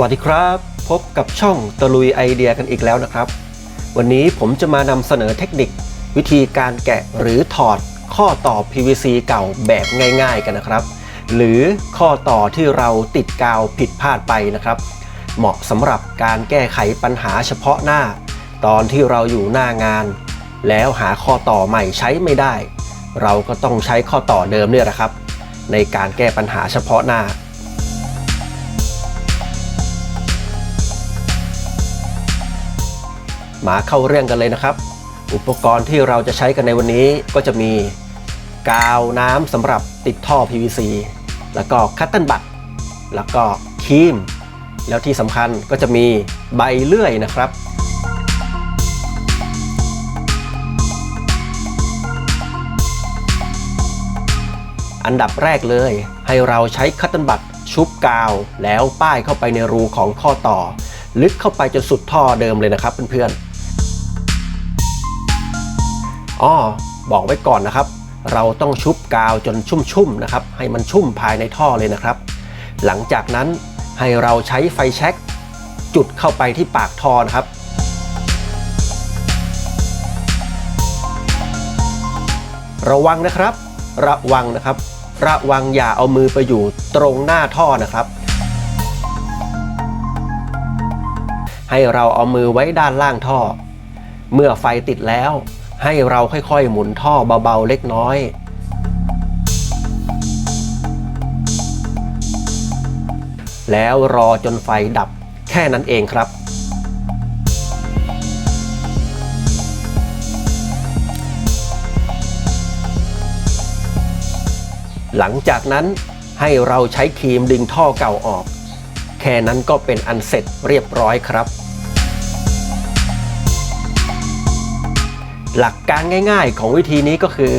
วัสดีครับ พบกับช่องตะลุยไอเดียกันอีกแล้วนะครับ วันนี้ผมจะมานำเสนอเทคนิค วิธีการแกะหรือถอดข้อต่อ PVC เก่าแบบง่ายๆกันนะครับ หรือข้อต่อที่เราติดกาวผิดพลาดไปนะครับ เหมาะสำหรับการแก้ไขปัญหาเฉพาะหน้า ตอนที่เราอยู่หน้างาน แล้วหาข้อต่อใหม่ใช้ไม่ได้ เราก็ต้องใช้ข้อต่อเดิมเนี่ยแหละครับ ในการแก้ปัญหาเฉพาะหน้า มาเข้าเรื่องกันเลยนะครับ อุปกรณ์ที่เราจะใช้กันในวันนี้ก็จะมีกาวน้ำสำหรับติดท่อ PVC แล้วก็คัตเติลบัตแล้วก็ครีม แล้วที่สำคัญก็จะมีใบเลื่อยนะครับอันดับแรกเลย ให้เราใช้คัตเติลบัตชุบกาว แล้วป้ายเข้าไปในรูของข้อต่อ ลึกเข้าไปจนสุดท่อเดิมเลยนะครับเพื่อนๆ อ้อบอกไว้ก่อนนะครับ เราต้องชุบกาวจนชุ่มๆนะครับ ให้มันชุ่มภายในท่อเลยนะครับ หลังจากนั้นให้เราใช้ไฟแช็กจุดเข้าไปที่ปากท่อนะครับ ระวังนะครับ ระวังนะครับ ระวังอย่าเอามือไปอยู่ตรงหน้าท่อนะครับ ให้เราเอามือไว้ด้านล่างท่อ เมื่อไฟติดแล้ว ให้เราค่อยๆ หมุนท่อเบาๆเล็กน้อยแล้วรอจนไฟดับแค่นั้นเองครับ หลังจากนั้นให้เราใช้ครีมดึงท่อเก่าออก แค่นั้นก็เป็นอันเสร็จเรียบร้อยครับ หลักการง่ายๆ ของวิธีนี้ก็คือ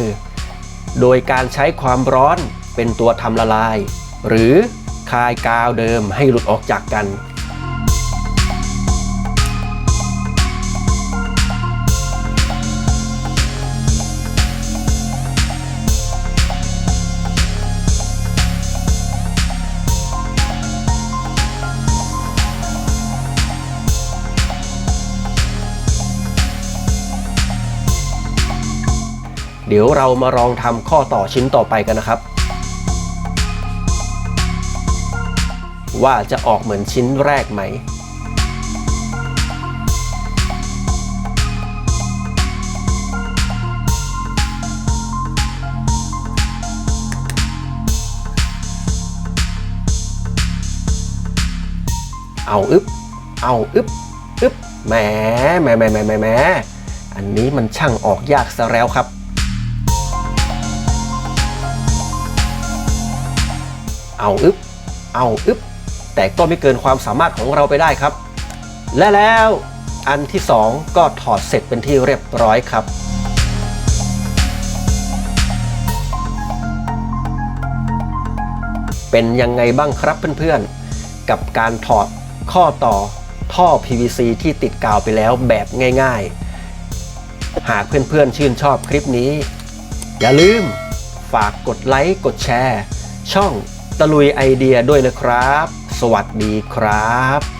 โดยการใช้ความร้อนเป็นตัวทำละลาย หรือคายกาวเดิมให้หลุดออกจากกัน เดี๋ยวเรามาลองทำข้อต่อชิ้นต่อไปกันนะครับ ว่าจะออกเหมือนชิ้นแรกไหมเอาอึบเอาอึบอึบแหม แหมแหมแหมแหมอันนี้มันช่างออกยากซะแล้วครับ เอาอึบเอาอึบแต่ก็ไม่เกินความสามารถของเราไปได้ครับ และแล้วอันที่สองก็ถอดเสร็จเป็นที่เรียบร้อยครับเป็นยังไงบ้างครับเพื่อนๆ กับการถอดข้อต่อท่อ PVC ที่ติดกาวไปแล้วแบบง่ายๆ หากเพื่อนๆ ชื่นชอบคลิปนี้ อย่าลืมฝากกดไลค์ กดแชร์ ช่อง ตะลุยไอเดียด้วยนะครับ สวัสดีครับ